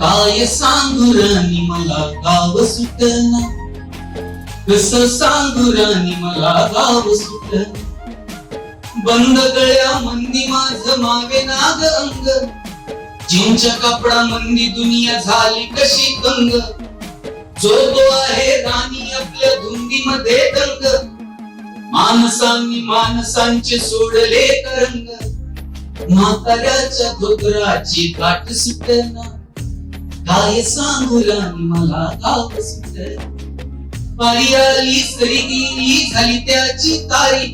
काय सांगू राणी मला गाव सुटना कस सांगू राणी मला गाव सुटना बंद गळ्या मंदी माझ मागे नाग अंग. जिंच्या कपडा मंदी दुनिया झाली कशी दंग जो तो आहे राणी आपल्या धुंदीमध्ये दंग. माणसांनी माणसांचे सोडले तरंग. म्हाताऱ्याच्या धोतराची गाठ सुटना काय सांगू राणी मला गाव सुंदर. पारी आली सरी गेली झाली त्याची तारी.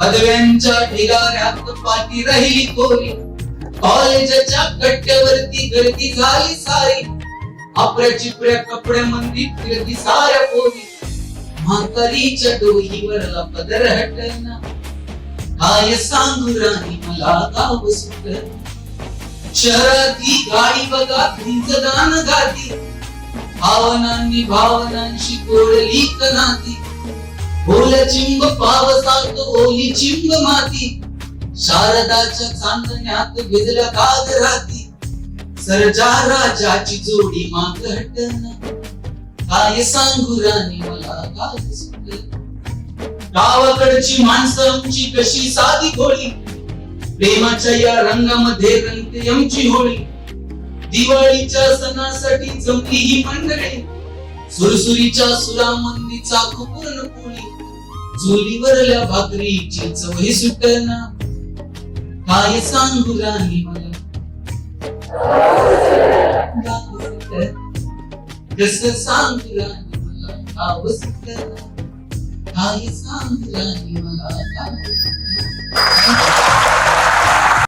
पदव्यांच्या ढिगाऱ्यात पाठी राहिली कोरी. कॉलेजच्या कट्ट्यावरती गर्दी झाली सारी. आपल्या चिपऱ्या कपड्यामध्ये फिरती साऱ्या पोरी. म्हातारीच्या डोहीवरला पदर हटना काय सांगू राणी मला गाव सुंदर. शहरातली गाडी बघा तुमचं गाणं गाती. भावनांनी भावनांशी कोरली कनाती बोल चिंब पावसात ओली चिंब माती. शारदाच्या चांदण्यात भिजल्या काग राती. सरजा राजाची जोडी माग हटन. काय सांगू राणी मला काय सुटलं. गावाकडची माणसं आमची कशी साधी गोळी प्रेमाच्या या रंगामध्ये रंगते आमची होळी. दिवाळीच्या सणासाठी जमली ही मंडळी सुरसुरीच्या सुरामंदीचा कुपूर्ण कोळी चुलीवरल्या भाकरीची चवही सुटना. काय सांगू राणी मला? कस सांगू राणी मला? काय सांगू राणी मला? गाव सुटलं.